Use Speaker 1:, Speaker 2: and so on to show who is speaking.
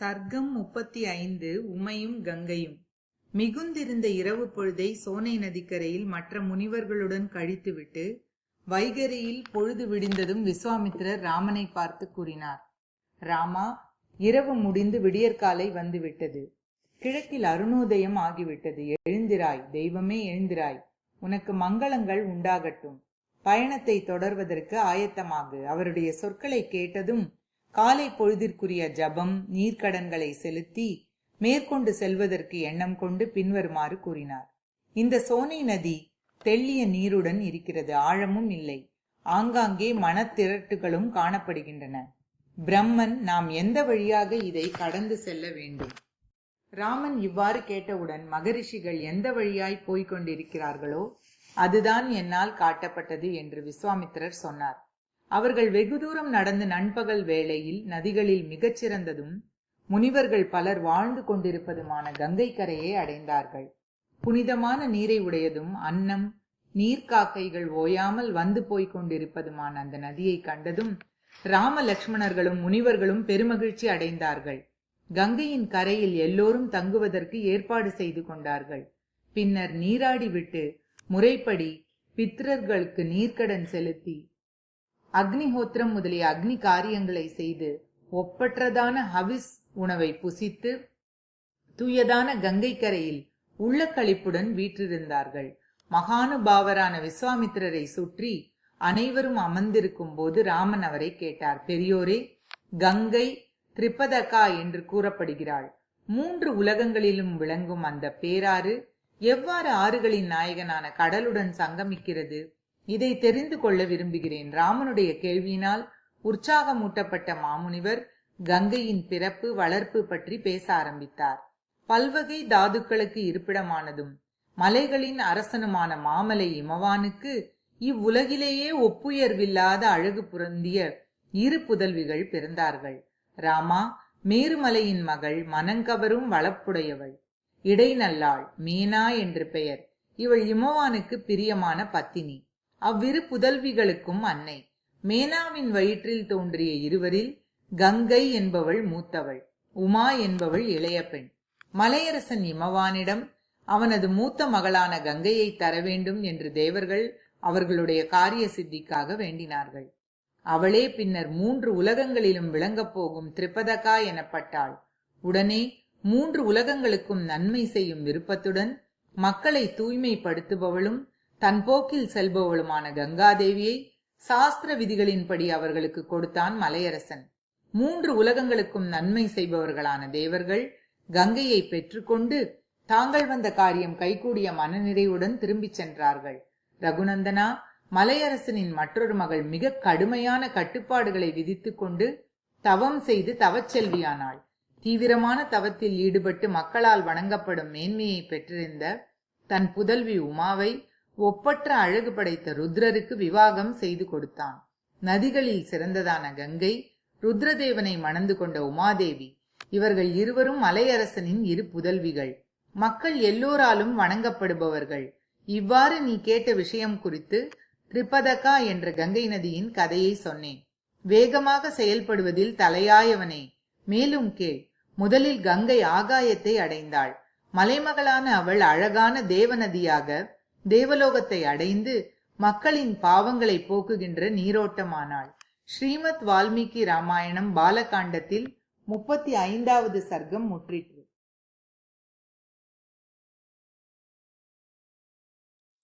Speaker 1: சர்க்கம் முப்பத்தி ஐந்து உமையும் கங்கையும். மிகுந்திருந்த இரவு பொழுதை சோனை நதிக்கரையில் மற்ற முனிவர்களுடன் கழித்துவிட்டு வைகரியில் பொழுது விடிந்ததும் விஸ்வாமித்திரர் ராமனை பார்த்து கூறினார். ராமா இரவு முடிந்து விடியற்காலை வந்துவிட்டது. கிழக்கில் அருணோதயம் ஆகிவிட்டது. எழுந்திராய் தெய்வமே எழுந்திராய். உனக்கு மங்களங்கள் உண்டாகட்டும். பயணத்தை தொடர்வதற்கு ஆயத்தமாகு. அவருடைய சொற்களை கேட்டதும் காலை பொழுதிற்குரிய ஜபம் நீர்க்கடன்களை செலுத்தி மேற்கொண்டு செல்வதற்கு எண்ணம் கொண்டு பின்வருமாறு கூறினார். இந்த சோனை நதி தெள்ளிய நீருடன் இருக்கிறது ஆழமும் இல்லை. ஆங்காங்கே மனத்திரட்டுகளும் காணப்படுகின்றன. பிரம்மன் நாம் எந்த வழியாக இதை கடந்து செல்ல வேண்டும்? ராமன் இவ்வாறு கேட்டவுடன் மகரிஷிகள் எந்த வழியாய் போய்க் கொண்டிருக்கிறார்களோ அதுதான் என்னால் காட்டப்பட்டது என்று விஸ்வாமித்திரர் சொன்னார். அவர்கள் வெகு தூரம் நடந்து நண்பகல் வேளையில் நதிகளில் மிகச்சிறந்ததும் முனிவர்கள் பலர் வாழ்ந்து கொண்டிருப்பதுமான கங்கை கரையை அடைந்தார்கள். புனிதமான நீரை உடையதும் அன்னம் நீர்க்காக்கைகள் ஓயாமல் வந்து போய்க் கொண்டிருப்பதுமான அந்த நதியை கண்டதும் ராம லக்ஷ்மணர்களும் முனிவர்களும் பெருமகிழ்ச்சி அடைந்தார்கள். கங்கையின் கரையில் எல்லோரும் தங்குவதற்கு ஏற்பாடு செய்து கொண்டார்கள். பின்னர் நீராடிவிட்டு முறைப்படி பித்ரர்களுக்கு நீர்க்கடன் செலுத்தி அக்னிஹோத்திரம் முதலிய அக்னி காரியங்களை செய்து ஒப்பற்றதான ஹவிஸ் உணவை புசித்து தூயதான கங்கை கரையில் உள்ள கழிப்புடன் வீற்றிருந்தார்கள். மகானுபாவரான விஸ்வாமித்திரரை சுற்றி அனைவரும் அமர்ந்திருக்கும் போது ராமன் அவரை கேட்டார் பெரியோரே கங்கை திரிபதகா என்று கூறப்படுகிறாள். மூன்று உலகங்களிலும் விளங்கும் அந்த பேராறு எவ்வாறு ஆறுகளின் நாயகனான கடலுடன் சங்கமிக்கிறது? இதை தெரிந்து கொள்ள விரும்புகிறேன். ராமனுடைய கேள்வியினால் உற்சாகமூட்டப்பட்ட மாமுனிவர் கங்கையின் பிறப்பு வளர்ப்பு பற்றி பேச ஆரம்பித்தார். பல்வகை தாதுக்களுக்கு இருப்பிடமானதும் மலைகளின் அரசனுமான மாமலை இமவானுக்கு இவ்வுலகிலேயே ஒப்புயர்வில்லாத அழகு புரந்திய இரு புதல்விகள் பிறந்தார்கள். ராமா மேருமலையின் மகள் மனங்கவரும் வளப்புடையவள். இடைநல்லாள் மீனா என்று பெயர். இவள் இமவானுக்கு பிரியமான பத்தினி. அவ்விரு புதல்விகளுக்கும் அன்னை. மேனாவின் வயிற்றில் தோன்றிய இருவரில் கங்கை என்பவள் மூத்தவள் உமா என்பவள் இளைய பெண். மலையரசன் இமவானிடம் அவனது மூத்த மகளான கங்கையை தர வேண்டும் என்று தேவர்கள் அவர்களுடைய காரிய சித்திக்காக வேண்டினார்கள். அவளே பின்னர் மூன்று உலகங்களிலும் விளங்கப் போகும் திரிபதகா எனப்பட்டாள். உடனே மூன்று உலகங்களுக்கும் நன்மை செய்யும் விருப்பத்துடன் மக்களை தூய்மைப்படுத்துபவளும் தன் போக்கில் செல்பவளுமான கங்காதேவியை சாஸ்திர விதிகளின்படி அவர்களுக்கு கொடுத்தான் மலையரசன். மூன்று உலகங்களுக்கும் நன்மை செய்பவர்களான தேவர்கள் கங்கையை பெற்றுக்கொண்டு தாங்கள் வந்த காரியம் கைகூடிய மனநிறைவுடன் திரும்பிச் சென்றார்கள். ரகுநந்தனா மலையரசனின் மற்றொரு மகள் மிக கடுமையான கட்டுப்பாடுகளை விதித்துக் கொண்டு தவம் செய்து தவச்செல்வியானாள் தீவிரமான தவத்தில் ஈடுபட்டு மக்களால் வணங்கப்படும் மேன்மையை பெற்றிருந்த தன் புதல்வி உமாவை ஒப்பற்ற அழகு படைத்த ருத்ரருக்கு விவாகம் செய்து கொடுத்தான். நதிகளில் சிறந்ததான கங்கை ருத்ரதேவனை மணந்து கொண்ட உமாதேவி இவர்கள் இருவரும் மலையரசனின் இரு புதல்விகள். மக்கள் எல்லோராலும் வணங்கப்படுபவர்கள். இவ்வாறு நீ கேட்ட விஷயம் குறித்து திரிபதகா என்ற கங்கை நதியின் கதையை சொன்னேன். வேகமாக செயல்படுவதில் தலையாயவனே மேலும் கேள். முதலில் கங்கை ஆகாயத்தை அடைந்தாள். மலைமகளான அவள் அழகான தேவநதியாக தேவலோகத்தை அடைந்து மக்களின் பாவங்களை போக்குகின்ற நீரோட்டமானாள். ஸ்ரீமத் வால்மீகி ராமாயணம் பாலகாண்டத்தில் முப்பத்தி ஐந்தாவது சர்க்கம் முற்றிற்று.